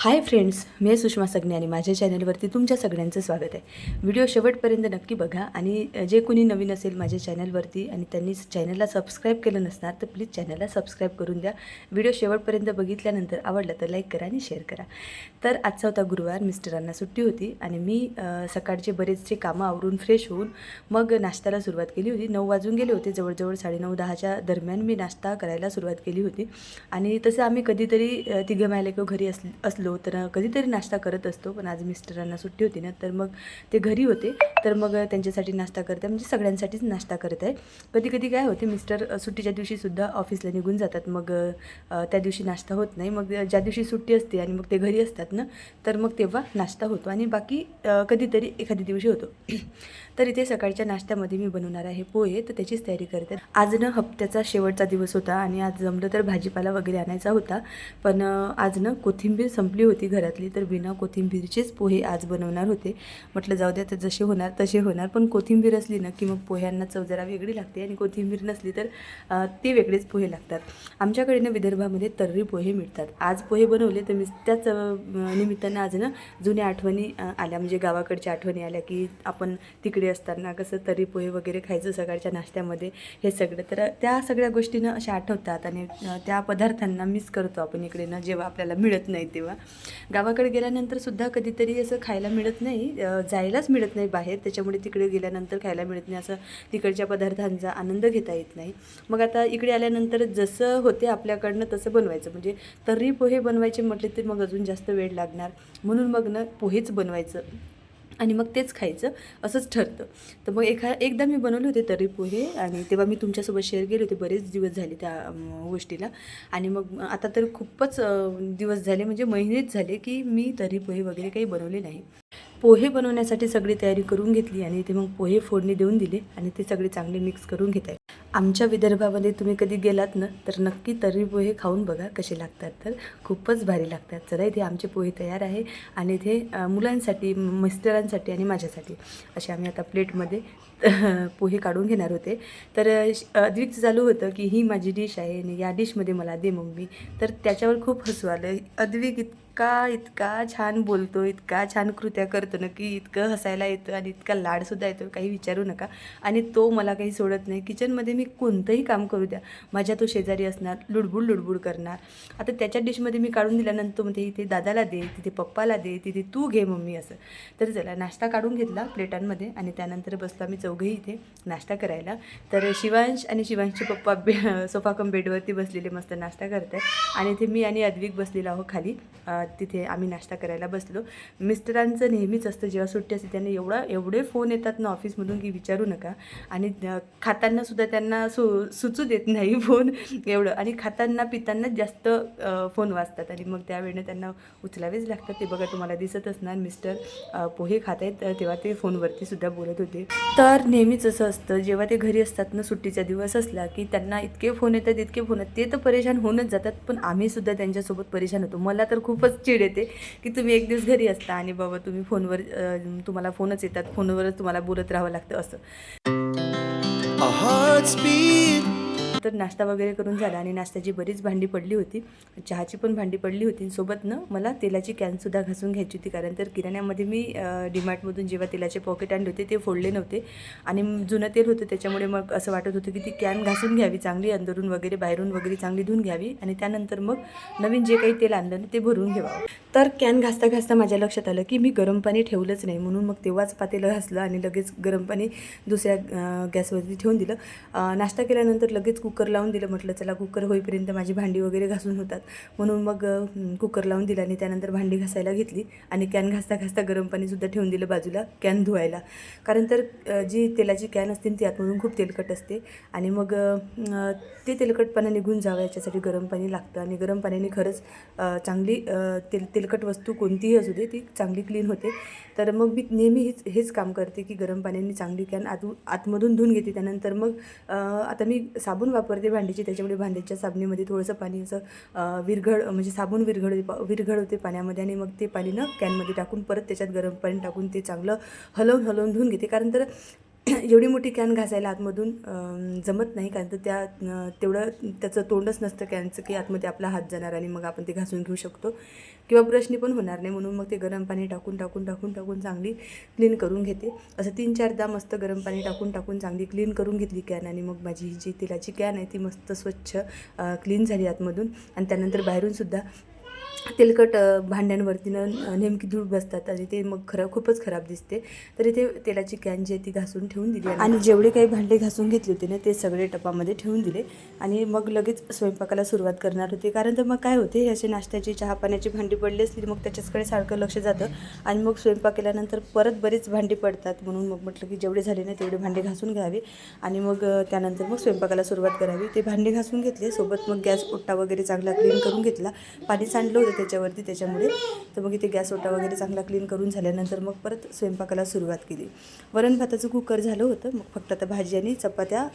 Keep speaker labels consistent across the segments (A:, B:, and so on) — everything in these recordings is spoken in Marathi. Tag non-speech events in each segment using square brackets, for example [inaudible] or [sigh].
A: हाय फ्रेंड्स मी सुषमा सगणे आणि माझ्या चॅनलवरती तुमच्या सगळ्यांचं स्वागत आहे. व्हिडिओ शेवटपर्यंत नक्की बघा आणि जे कोणी नवीन असेल माझ्या चॅनलवरती आणि त्यांनी चॅनलला सबस्क्राईब केलं नसणार तर प्लीज चॅनलला सबस्क्राईब करून द्या. व्हिडिओ शेवटपर्यंत बघितल्यानंतर आवडलं तर लाईक करा आणि शेअर करा. तर आजचा होता गुरुवार मिस्टरांना सुट्टी होती आणि मी सकाळचे बरेचसे कामं आवरून फ्रेश होऊन मग नाश्त्याला सुरुवात केली होती. नऊ वाजून गेले होते जवळजवळ साडेनऊ दहाच्या दरम्यान मी नाश्ता करायला सुरुवात केली होती. आणि तसं आम्ही कधीतरी तिघं मायले किंवा घरी असलो गेलो तर कधीतरी नाश्ता करत असतो पण आज मिस्टरांना सुट्टी होती ना तर मग ते घरी होते. तर मग त्यांच्यासाठी नाश्ता करत आहे म्हणजे सगळ्यांसाठीच नाश्ता करत आहे. कधी कधी काय होते मिस्टर सुट्टीच्या दिवशीसुद्धा ऑफिसला निघून जातात. मग त्या दिवशी नाश्ता होत नाही. मग ज्या दिवशी सुट्टी असते आणि मग ते घरी असतात ना तर मग तेव्हा नाश्ता होतो. आणि बाकी कधीतरी एखाद्या दिवशी होतो. [clears throat] तर इथे सकाळच्या नाश्त्यामध्ये मी बनवणार आहे पोहे तर त्याचीच तयारी करते. आज ना हप्त्याचा शेवटचा दिवस होता आणि आज जमलं तर भाजीपाला वगैरे आणायचा होता. पण आज न कोथिंबीर संपली होती घरातली तर बिना कोथिंबीरचेच पोहे आज बनवणार होते. म्हटलं जाऊ द्या तर जसे होणार तसे होणार. पण कोथिंबीर असली ना की मग पोह्यांना चव जरा वेगळी लागते आणि कोथिंबीर नसली तर ते वेगळेच पोहे लागतात. आमच्याकडे ना विदर्भामध्ये तर्री पोहे मिळतात. आज पोहे बनवले तर मी त्याच निमित्तानं आज ना जुन्या आठवणी आल्या. म्हणजे गावाकडच्या आठवणी आल्या की आपण तिकडे असताना कसं तर्री पोहे वगैरे खायचं सकाळच्या नाश्त्यामध्ये. हे सगळं तर त्या सगळ्या गोष्टीनं अशा आठवतात आणि त्या पदार्थांना मिस करतो आपण इकडे ना जेव्हा आपल्याला मिळत नाही तेव्हा. गावाकडे गेल्यानंतर सुद्धा कधीतरी असं खायला मिळत नाही जायलाच मिळत नाही बाहेर. त्याच्यामुळे तिकडे गेल्यानंतर खायला मिळत नाही. असं तिकडच्या पदार्थांचा आनंद घेता येत नाही. मग आता इकडे आल्यानंतर जसं होते आपल्याकडनं तसं बनवायचं. म्हणजे तर्री पोहे बनवायचे म्हटले तर मग अजून जास्त वेळ लागणार. म्हणून मग ना पोहेच बनवायचं. आणि मग तेच खायचं असंच ठरतं. तर मग एखा एकदा मी बनवले होते तरी पोहे आणि तेव्हा मी तुमच्यासोबत शेअर केले होते बरेच दिवस झाले त्या गोष्टीला. आणि मग आता तर खूपच दिवस झाले म्हणजे महिनेच झाले की मी तरी पोहे वगैरे काही बनवले नाही. पोहे बनवण्यासाठी सगळी तयारी करून घेतली आणि ते मग पोहे फोडणी देऊन दिले आणि ते सगळे चांगले मिक्स करून घेत आहे आमच्या विदर्भामध्ये तुम्ही कधी गेलात ना तर नक्की तर्री पोहे खाऊन बघा कसे लागतात. तर खूपच भारी लागतात. चला इथे आमचे पोहे तयार आहे आणि इथे मुलांसाठी मिस्टरांसाठी आणि माझ्यासाठी असे आम्ही आता प्लेटमध्ये पोहे काढून घेणार होते. तर अधिकच चालू होतं की ही माझी डिश आहे आणि या डिशमध्ये मला दे मम्मी. तर त्याच्यावर खूप हसू आलं. अद्विक इतका इतका छान बोलतो इतका छान कृत्या करतो ना की इतकं हसायला येतं आणि इतका लाडसुद्धा येतो काही विचारू नका. आणि तो मला काही सोडत नाही. किचनमध्ये मी कोणतंही काम करू द्या. माझ्या तो शेजारी असणार लुडबुड लुडबुड करणार. आता त्याच्या डिशमध्ये मी काढून दिल्यानंतर तो म्हणते इथे दादाला दे तिथे पप्पाला दे तिथे तू घे मम्मी असं. तर चला नाश्ता काढून घेतला प्लेटांमध्ये आणि त्यानंतर बसलो आम्ही चौघही इथे नाश्ता करायला. तर शिवांश आणि शिवांशचे पप्पा बे [laughs] सोफा कम बेडवरती बसलेले मस्त नाश्ता करत आहे आणि इथे मी आणि अद्विक बसलेलो आहो खाली. तिथे आम्ही नाश्ता करायला बसलो मिस्टरांचं नेहमीच असतं जेव्हा सुट्टी असते त्यांना एवढा एवढे फोन येतात ना ऑफिसमधून की विचारू नका. आणि खातानासुद्धा खाताना सुद्धा त्यांना सु सुचू देत नाही फोन एवढं. आणि खाताना पिताना जास्त फोन वाचतात आणि मग त्यावेळेने त्यांना उचलावेच लागतात. ते बघा तुम्हाला दिसत असणार मिस्टर पोहे खात आहेत तेव्हा ते फोनवरती सुद्धा बोलत होते. तर नेहमीच असं असतं जेव्हा ते घरी असतात ना सुट्टीचा दिवस असला की त्यांना इतके फोन येतात इतके फोन येतात. ते तर परेशान होऊनच जातात पण आम्ही सुद्धा त्यांच्यासोबत परेशान होतो. मला तर खूपच चिड येते की तुम्ही एक दिवस घरी असता आणि बाबा तुम्ही फोनवर तुम्हाला फोनच येतात फोनवरच तुम्हाला बोलत राहावं लागतं असं. तर नाश्ता वगैरे करून झाला आणि नाश्त्याची बरीच भांडी पडली होती. चहाची पण भांडी पडली होती सोबतनं मला तेलाची कॅनसुद्धा घासून घ्यायची होती कारण तर किराण्यामध्ये मी अ, डीमार्टमधून जेव्हा तेलाचे पॉकेट आणले होते ते फोडले नव्हते. आणि जुनं तेल होतं त्याच्यामुळे मग असं वाटत होतं की ती कॅन घासून घ्यावी चांगली अंदरून वगैरे बाहेरून वगैरे चांगली धुवून घ्यावी आणि त्यानंतर मग नवीन जे काही तेल आणलं ना ते भरून घ्यावं. तर कॅन घासता घासता माझ्या लक्षात आलं की मी गरम पाणी ठेवलंच नाही. म्हणून मग तेव्हाच पातेलं घासलं आणि लगेच गरम पाणी दुसऱ्या गॅसवरती ठेवून दिलं. नाश्ता केल्यानंतर लगेच कुकर लावून दिलं. म्हटलं चला कुकर होईपर्यंत माझी भांडी वगैरे घासून होतात. म्हणून मग कुकर लावून दिलं आणि त्यानंतर भांडी घासायला घेतली आणि कॅन घासता घासता गरम पाणीसुद्धा ठेवून दिलं बाजूला कॅन धुवायला. कारण तर जी तेलाची कॅन असते ती आतमधून खूप तेलकट असते. आणि मग ते तेलकटपणा निघून जावं याच्यासाठी गरम पाणी लागतं. आणि गरम पाण्याने खरंच चांगली तेल तेलकट वस्तू कोणतीही असू दे ती चांगली क्लीन होते. तर मग मी नेहमी हेच हेच काम करते की गरम पाण्याने चांगली कॅन आत आतमधून धुवून घेते. त्यानंतर मग आता मी साबण वापरते भांडीची त्याच्यामुळे भांड्याच्या साबणीमध्ये थोडंसं पाणी असं विरघळ म्हणजे साबण विरघळ विरघळवते पाण्यामध्ये आणि मग ते पाणी ना कॅनमध्ये टाकून परत त्याच्यात गरम पाणी टाकून ते चांगलं हलवून हलवून धुवून घेते. कारण तर [coughs] एवढी मोठी कॅन घासायला आतमधून जमत नाही कारण तर त्या तेवढं त्याचं तोंडच नसतं कॅनचं की आतमध्ये आपला हात जाणार आणि मग आपण ते घासून घेऊ शकतो. किंवा ब्रशनी पण होणार नाही म्हणून मग ते गरम पाणी टाकून टाकून टाकून टाकून चांगली क्लीन करून घेते. असं तीन चारदा मस्त गरम पाणी टाकून टाकून चांगली क्लीन करून घेतली कॅन आणि मग माझी ही जी तेलाची कॅन आहे ती मस्त स्वच्छ क्लीन झाली आतमधून. आणि त्यानंतर बाहेरून सुद्धा तेलकट भांड्यांवरती न नेमकी धूळ बसतात. आणि ते मग खरं खूपच खराब दिसते. तर इथे तेलाची कॅन जी आहे ती घासून ठेवून दिली आणि जेवढे काही भांडे घासून घेतले होते ना ते सगळे टपामध्ये ठेवून दिले. आणि मग लगेच स्वयंपाकाला सुरुवात करणार होते. कारण तर मग काय होते हे असे नाश्त्याची चहा पाण्याची भांडी पडली असली मग त्याच्याचकडे सारखं लक्ष जातं. आणि मग स्वयंपाक केल्यानंतर परत बरीच भांडी पडतात. म्हणून मग म्हटलं की जेवढे झाले ना तेवढे भांडे घासून घ्यावे. आणि मग त्यानंतर मग स्वयंपाकाला सुरुवात करावी. ते भांडे घासून घेतले. सोबत मग गॅस ओट्टा वगैरे चांगला क्लीन करून घेतला. पाणी सांडलं होतं त्याच्यावरती त्याच्यामुळे. तर मग इथे गॅस ओटा वगैरे चांगला क्लीन करून झाल्यानंतर मग परत स्वयंपाकाला सुरुवात केली. वरण भाताचं कुकर झालं होतं. मग फक्त आता भाजी आणि चपात्या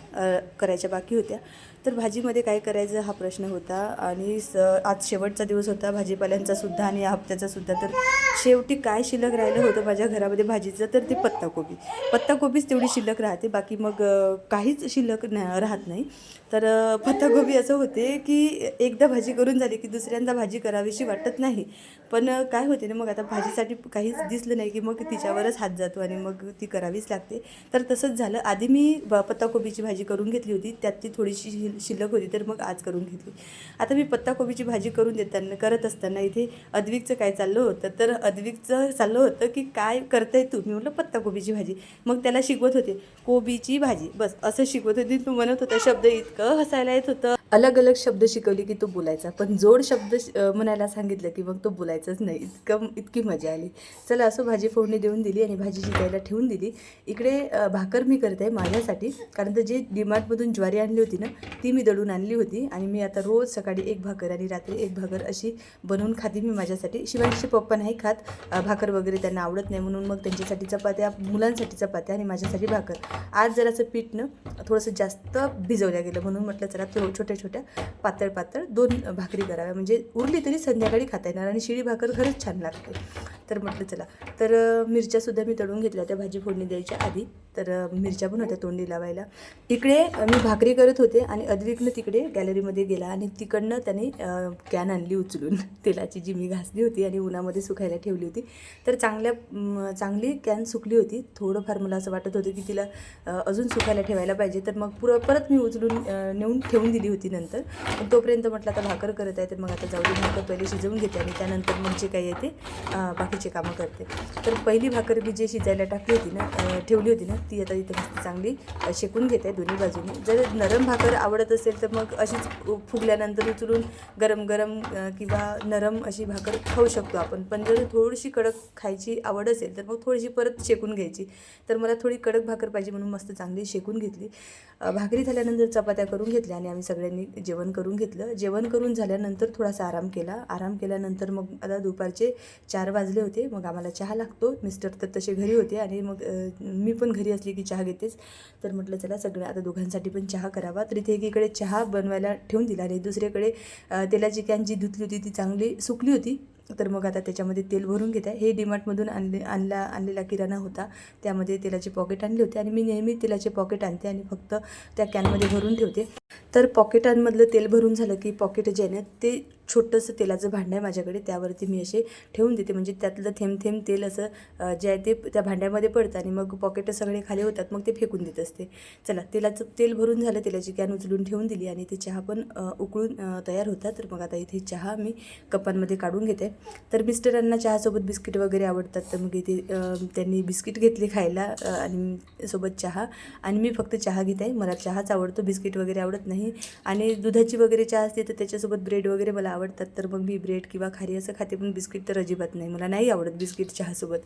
A: करायच्या बाकी होत्या. तर भाजीमध्ये काय करायचं हा प्रश्न होता. आणि स आज शेवटचा दिवस होता. भाजीपाल्यांचा सुद्धा आणि या हप्त्याचा सुद्धा. तर शेवटी काय शिल्लक राहिलं होतं माझ्या घरामध्ये भाजीचं तर ते पत्ताकोबी. पत्ताकोबीच तेवढी शिल्लक राहते बाकी मग काहीच शिल्लक न राहत नाही. तर पत्ताकोबी असं होते की एकदा भाजी करून झाली की दुसऱ्यांदा भाजी करावीशी वाटत नाही. पण काय होते ना मग आता भाजीसाठी काहीच दिसलं नाही की मग तिच्यावरच हात जातो आणि मग ती करावीच लागते. तर तसंच झालं. आधी मी ब- पत्ताकोबीची भाजी करून घेतली होती त्यात ती थोडीशी शिल- शिल्लक होती तर मग आज करून घेतली. आता मी पत्ताकोबीची भाजी करून देताना करत असताना इथे अद्विकचं काय चाललं होतं तर अद्विकचं चाललं होतं की काय करताय तू मी म्हटलं पत्ताकोबीची भाजी. मग त्याला शिकवत होते कोबीची भाजी. बस असं शिकवत होती. तू म्हणत होता शब्द इतकं हसायला येत होतं. अलग अलग शब्द शिकवली की तो बोलायचा. पण जोड शब्द श- म्हणायला सांगितलं की मग तो बोलायचाच नाही. इतकं इतकी मजा आली. चला असं भाजी फोडणी देऊन दिली आणि भाजी शिकायला ठेवून दिली. इकडे भाकर मी करते आहे माझ्यासाठी. कारण तर जे डीमार्टमधून ज्वारी आणली होती ना ती मी दळून आणली होती. आणि मी आता रोज सकाळी एक भाकर आणि रात्री एक भाकर अशी बनवून खाते मी माझ्यासाठी. शिवायचे पप्पा नाही खात. अं, भाकर वगैरे त्यांना आवडत नाही म्हणून मग त्यांच्यासाठी चपात्या मुलांसाठी चपात्या आणि माझ्यासाठी भाकर. आज जरासं पीठ ना थोडंसं जास्त भिजवल्या गेलं म्हणून म्हटलं चला थो छोट्या छोट्या पातळ पातळ दोन भाकरी कराव्या. म्हणजे उरली तरी संध्याकाळी खाता येणार आणि शिळी भाकर खरंच छान लागते. तर म्हटलं चला. तर मिरच्यासुद्धा मी तळून घेतल्या त्या भाजी फोडणी द्यायच्या आधी. तर मिरच्या पण होत्या तोंडी लावायला. इकडे मी भाकरी करत होते आणि अद्विकनं तिकडे गॅलरीमध्ये गेला आणि तिकडनं त्याने कॅन आणली उचलून. [laughs] तेलाची जी मी घासली होती आणि उन्हामध्ये सुकायला ठेवली होती. तर चांगल्या चांगली कॅन सुकली होती. थोडंफार मला असं वाटत होतं की तिला अजून सुकायला ठेवायला पाहिजे. तर मग पुर परत मी उचलून नेऊन ठेवून दिली होती नंतर. तोपर्यंत म्हटलं आता भाकर करत आहे तर मग आता जाऊ दे. भाकर पहिले शिजवून घेते आणि त्यानंतर मग जे काही आहे ते बाकी बाकीचे कामं करते. तर पहिली भाकर मी जे शिजायला टाकली होती ना ठेवली होती ना ती आता इथे मस्त चांगली शेकून घेते दोन्ही बाजूने. जर नरम भाकर आवडत असेल तर मग अशीच फुगल्यानंतर उचलून गरम गरम किंवा नरम अशी भाकर खाऊ शकतो आपण. पण जर थोडीशी कडक खायची आवड असेल तर मग थोडीशी परत शेकून घ्यायची. तर मला थोडी कडक भाकर पाहिजे म्हणून मस्त चांगली शेकून घेतली. भाकरी झाल्यानंतर चपात्या करून घेतल्या आणि आम्ही सगळ्यांनी जेवण करून घेतलं. जेवण करून झाल्यानंतर थोडासा आराम केला. आराम केल्यानंतर मग आता दुपारचे चार वाजले होते. मग आम्हाला चहा लागतो. मिस्टर तर तसे घरी होते आणि मग मी पण घरी असली की चहा घेतेच. तर म्हटलं चला सगळं आता दोघांसाठी पण चहा करावा. तर इथे एकीकडे चहा बनवायला ठेवून दिला आणि दुसरीकडे तेलाची कॅन जी धुतली होती ती चांगली सुकली होती. तर मग आता त्याच्यामध्ये तेल भरून घेत आहे. हे डीमार्टमधून आणले आणला आणलेला किराणा होता. त्यामध्ये तेलाचे पॉकेट आणले होते आणि मी नेहमी तेलाचे पॉकेट आणते आणि फक्त त्या कॅनमध्ये भरून ठेवते. तर पॉकेटांमधलं तेल भरून झालं की पॉकेट जे आहे ना ते छोटंसं तेलाचं भांडं आहे माझ्याकडे. त्यावरती मी असे ठेवून देते. म्हणजे त्यातलं थेंब थेंब तेल असं जे आहे ते त्या भांड्यामध्ये पडतं आणि मग पॉकेट सगळे खाली होतात. मग ते फेकून देत असते. चला तेलाचं तेल भरून झालं. तेलाची कॅन उचलून ठेवून दिली आणि ते चहा पण उकळून तयार होतात. तर मग आता इथे चहा मी कपांमध्ये काढून घेते. तर मिस्टरांना चहासोबत बिस्किट वगैरे आवडतात. तर मग इथे त्यांनी बिस्किट घेतली खायला आणि सोबत चहा. आणि मी फक्त चहा घेत आहे. मला चहाच आवडतो. बिस्किट वगैरे आवडतं नाही. आणि दुधाची वगैरे चहा असते तर त्याच्यासोबत ब्रेड वगैरे मला आवडतात. तर मग मी ब्रेड किंवा खारी असं खाते पण बिस्किट तर अजिबात नाही. मला नाही आवडत बिस्किट चहासोबत.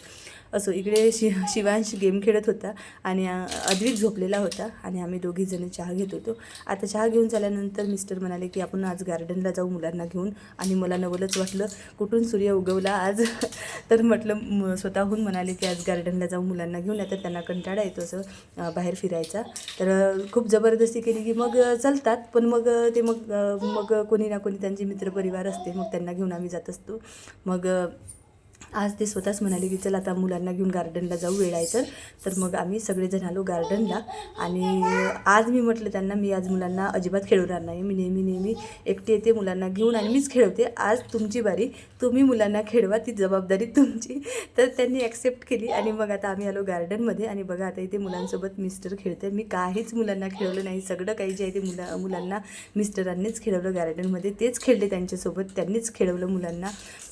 A: असो इकडे शि शिवांश गेम खेळत होता आणि अद्विक झोपलेला होता आणि आम्ही दोघीजणं चहा घेत होतो. आता चहा घेऊन झाल्यानंतर मिस्टर म्हणाले की आपण आज गार्डनला जाऊ मुलांना घेऊन. आणि मला नवलच वाटलं. कुठून सूर्य उगवला आज? [laughs] तर म्हटलं स्वतःहून म्हणाले की आज गार्डनला जाऊ मुलांना घेऊन. आता त्यांना कंटाळा येतो असं बाहेर फिरायचा. तर खूप जबरदस्ती केली की मग चालतात पण मग ते मग मग कोणी ना कोणी त्यांचे मित्रपरिवार असते मग त्यांना घेऊन आम्ही जात असतो. मग आज ते स्वतःच म्हणाले की चल आता मुलांना घेऊन गार्डनला जाऊ वेळ आहे तर तर मग आम्ही सगळेजण आलो गार्डनला आणि आज मी म्हटलं त्यांना मी आज मुलांना अजिबात खेळवणार नाही. मी नेहमी नेहमी एकटी येते मुलांना घेऊन आणि मीच खेळवते. आज तुमची बारी. तुम्ही मुलांना खेळवा. ती जबाबदारी तुमची. तर त्यांनी ॲक्सेप्ट केली आणि मग आता आम्ही आलो गार्डनमध्ये आणि बघा आता इथे मुलांसोबत मिस्टर खेळते. मी काहीच मुलांना खेळवलं नाही. सगळं काही जे आहे ते मुला मुलांना मिस्टरांनीच खेळवलं गार्डनमध्ये तेच खेळले त्यांच्यासोबत. त्यांनीच खेळवलं मुलांना.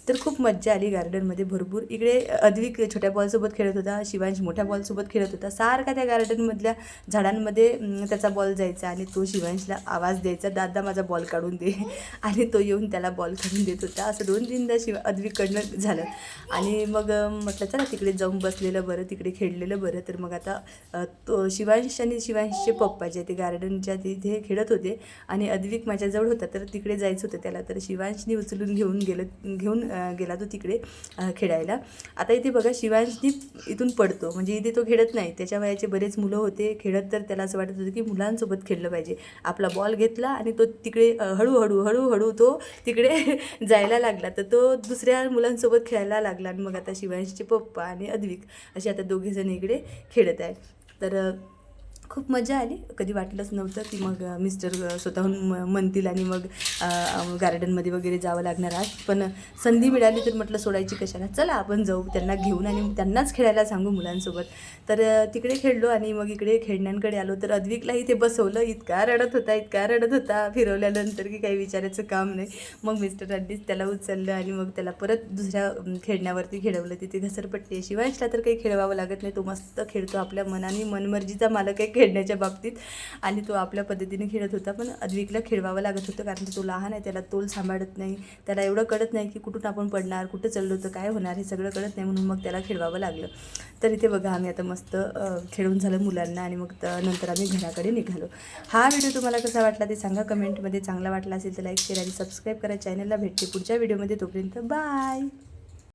A: तर खूप मज्जा आली गार्डनमध्ये भरपूर. इकडे अद्विक छोट्या बॉलसोबत खेळत होता शिवांश मोठ्या बॉलसोबत खेळत होता. सारखा त्या गार्डनमधल्या झाडांमध्ये त्याचा बॉल जायचा आणि तो शिवांशला आवाज द्यायचा दादा माझा बॉल काढून दे. [laughs] आणि तो येऊन त्याला बॉल काढून देत होता. असं दोन तीनदा शिवा अद्विककडनं झालं. आणि मग म्हटलं चला तिकडे जाऊन बसलेलं बरं तिकडे खेळलेलं बरं. तर मग आता तो शिवांश आणि शिवांशचे पप्पा जे ते गार्डनच्या तिथे खेळत होते आणि अद्विक माझ्याजवळ होता तर तिकडे जायचं होतं त्याला. तर शिवांशनी उचलून घेऊन गेलं घेऊन गेला तो तिकडे खेळायला. आता इथे बघा शिवांशनी इथून पडतो. म्हणजे इथे तो खेळत नाही. त्याच्या वयाचे बरेच मुलं होते. खेळत तर त्याला असं वाटत होतं की मुलांसोबत खेळलं पाहिजे. आपला बॉल घेतला आणि तो तिकडे हळूहळू हळूहळू तो तिकडे [laughs] जायला लागला. तर तो दुसऱ्या मुलांसोबत खेळायला लागला. आणि मग आता शिवांशचे पप्पा आणि अद्विक असे आता दोघेजण इकडे खेळत आहे तर खूप मजा आली. कधी वाटलंच नव्हतं की मग मिस्टर स्वतःहून म म्हणतील आणि मग गार्डनमध्ये वगैरे जावं लागणार आज. पण संधी मिळाली तर म्हटलं सोडायची कशाला? चला आपण जाऊ त्यांना घेऊन आणि त्यांनाच खेळायला सांगू मुलांसोबत. तर तिकडे खेळलो आणि मग इकडे खेळण्यांकडे आलो. तर अद्विकला ते बसवलं. इतका रडत होता इतका रडत होता फिरवल्यानंतर की काही विचारायचं काम नाही. मग मिस्टरांनीच त्याला उचललं आणि मग त्याला परत दुसऱ्या खेळण्यावरती खेळवलं. तिथे घसरपट्टी आहे. तर काही खेळवावं लागत नाही. तो मस्त खेळतो. आपल्या मनाने मनमर्जीचा मालक आहे. खेळण्याच्या बाबतीत. आणि तो आपल्या पद्धतीने खेळत होता पण अद्विकला खेळवावं लागत होतं कारण तो लहान आहे त्याला तोल सांभाळत नाही. त्याला एवढं कळत नाही की कुठून आपण पडणार कुठं चाललो होतं काय होणार हे सगळं कळत नाही म्हणून मग त्याला खेळवावं लागलं. तर इथे बघा आम्ही आता मस्त खेळून झालं मुलांना आणि मग नंतर आम्ही घराकडे निघालो. हा व्हिडिओ तुम्हाला कसा वाटला ते सांगा कमेंटमध्ये. चांगला वाटला असेल तर लाईक शेअर आणि सबस्क्राईब करा. चॅनलला भेटते पुढच्या व्हिडिओमध्ये. तोपर्यंत बाय!